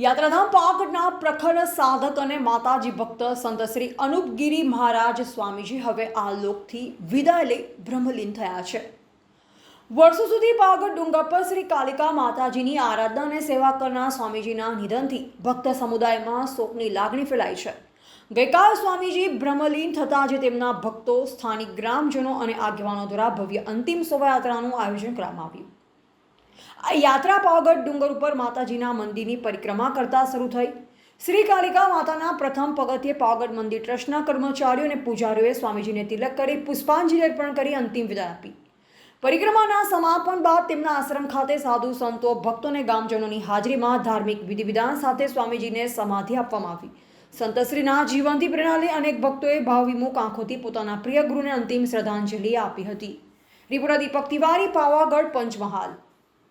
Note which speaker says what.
Speaker 1: યાત્રાધામ પાવાગઢના પ્રખર સાધક અને માતાજી ભક્ત સંત શ્રી અનુપગીરી મહારાજ સ્વામીજી હવે આ લોકથી વિદાય લઈ બ્રહ્મલીન થયા છે. વર્ષો સુધી પાવાગઢ ડુંગર પર શ્રી કાલિકા માતાજીની આરાધના અને સેવા કરનાર સ્વામીજીના નિધનથી ભક્ત સમુદાયમાં શોકની લાગણી ફેલાઈ છે. ગઈકાલ સ્વામીજી બ્રહ્મલીન થતાં જે તેમના ભક્તો સ્થાનિક ગ્રામજનો અને આગેવાનો દ્વારા ભવ્ય અંતિમ શોભાયાત્રાનું આયોજન કરવામાં આવ્યું. યાત્રા પાવાગઢ ડુંગર ઉપર માતાજીના મંદિરની પરિક્રમા કરતા શરૂ થઈ. શ્રી કાલિકા માતાના પ્રથમ પગથિયે પાવાગઢ મંદિર ટ્રસ્ટના કર્મચારીઓ અને પૂજારીઓએ સ્વામીજીને તિલક કરી પુષ્પાંજલિ અર્પણ કરી અંતિમ વિદાય આપી. પરિક્રમાના સમાપન બાદ તેમના આશ્રમ ખાતે સાધુ સંતો, ભક્તો અને ગામજનોની હાજરીમાં ધાર્મિક વિધિ વિધાન સાથે સ્વામીજીને સમાધિ આપવામાં આવી. સંતશ્રીના જીવનથી પ્રેરણા લઈ અનેક ભક્તોએ ભાવવિમુખ આંખોથી પોતાના પ્રિય ગુરુને અંતિમ શ્રદ્ધાંજલિ આપી હતી. રિપોર્ટર દીપક તિવારી, પાવાગઢ પંચમહાલ.